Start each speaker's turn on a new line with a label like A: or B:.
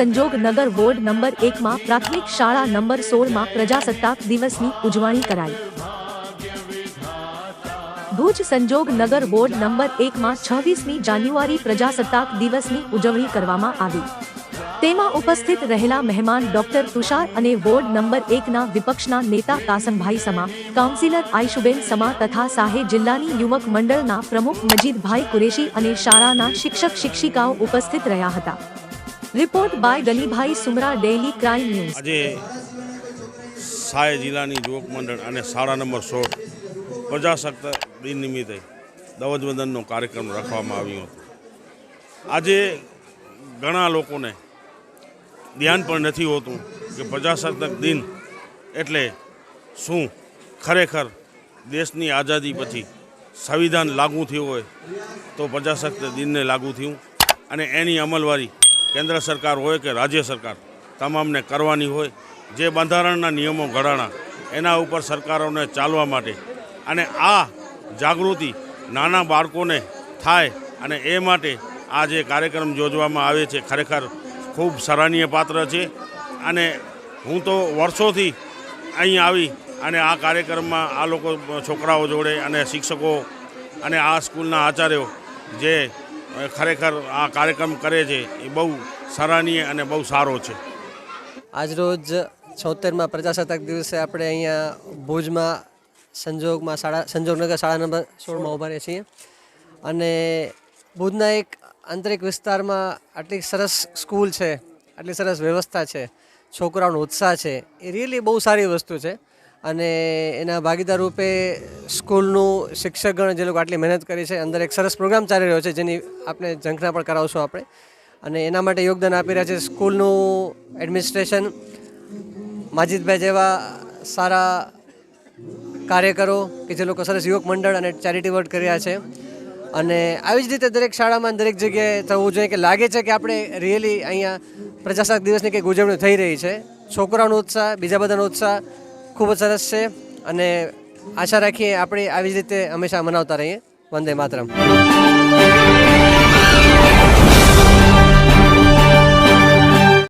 A: સંજોગ નગર ward number એકમાં પ્રાથમિક શાળા નંબર સોળમાં પ્રજાસત્તાક દિવસની ઉજવણી કરાઈ. ભુજ સંજોગ નગર વોર્ડ નંબર એકમાં છવ્વીસમી જાન્યુઆરી પ્રજાસત્તાક દિવસની ઉજવણી કરવામાં આવી. તેમાં ઉપસ્થિત રહેલા મહેમાન ડોક્ટર તુષાર અને વોર્ડ નંબર એકના વિપક્ષના નેતા કાસમભાઈ સમા, કાઉન્સિલર આયુષુબેન સમા તથા સાહે જિલ્લાની યુવક મંડળના પ્રમુખ મજીદભાઈ કુરેશી અને શાળાના શિક્ષક શિક્ષિકાઓ ઉપસ્થિત રહ્યા હતા. Report by Galibhai Sumra daily crime news
B: આજે સાય જિલ્લાની યુવક મંડળ અને શાળા નંબર સોળ પ્રજાસત્તાક દિન નિમિત્તે ધ્વજવંદનનો કાર્યક્રમ રાખવામાં આવ્યો હતો. આજે ઘણા લોકોને ધ્યાન પણ નથી હોતું કે પ્રજાસત્તાક દિન એટલે શું ખરેખર દેશની આઝાદી પછી સંવિધાન લાગુ થયું હોય તો પ્રજાસત્તાક દિનને લાગુ થયું અને એની અમલવારી કેન્દ્ર સરકાર હોય કે રાજ્ય સરકાર, તમામને કરવાની હોય, જે બંધારણના નિયમો ઘડાણા, એના ઉપર સરકારોને ચાલવા માટે. અને આ જાગૃતિ નાના બાળકોને થાય અને એ માટે આ જે કાર્યક્રમ યોજવામાં આવે છે, ખરેખર ખૂબ સરાહનીય પાત્ર છે. અને હું તો વર્ષોથી અહીં આવી અને આ કાર્યક્રમમાં આ લોકો છોકરાઓ જોડે અને શિક્ષકો અને આ સ્કૂલના આચાર્યો જે ખરેખર આ કાર્યક્રમ કરે છે એ બહુ સરાહનીય અને બહુ સારો છે.
C: આજરોજ છોતેરમાં પ્રજાસત્તાક દિવસે આપણે અહીંયા ભુજમાં સંજોગમાં શાળા, સંજોગનગર શાળા નંબર સોળમાં ઊભા રહીએ છીએ. અને ભુજના એક આંતરિક વિસ્તારમાં આટલી સરસ સ્કૂલ છે, આટલી સરસ વ્યવસ્થા છે, છોકરાઓનો ઉત્સાહ છે, એ રિયલી બહુ સારી વસ્તુ છે. અને એના ભાગીદાર રૂપે સ્કૂલનું શિક્ષકગણ જે લોકો આટલી મહેનત કરી છે, અંદર એક સરસ પ્રોગ્રામ ચાલી રહ્યો છે, જેની આપણે ઝંખના પણ કરાવશું આપણે. અને એના માટે યોગદાન આપી રહ્યા છે સ્કૂલનું એડમિનિસ્ટ્રેશન. માજીદભાઈ જેવા સારા કાર્યકરો કે જે લોકો સરસ યુવક મંડળ અને ચેરિટી વર્ક કર્યા છે. અને આવી જ રીતે દરેક શાળામાં દરેક જગ્યાએ થવું જોઈએ કે લાગે છે કે આપણે રિયલી અહીંયા પ્રજાસત્તાક દિવસની કંઈક ઉજવણી થઈ રહી છે. છોકરાઓનો ઉત્સાહ, બીજા બધાનો ઉત્સાહ ખૂબ જ સરસ છે અને આશા રાખીએ આપણે આવી જ રીતે હંમેશા મનાવતા રહીએ. વંદે માતરમ.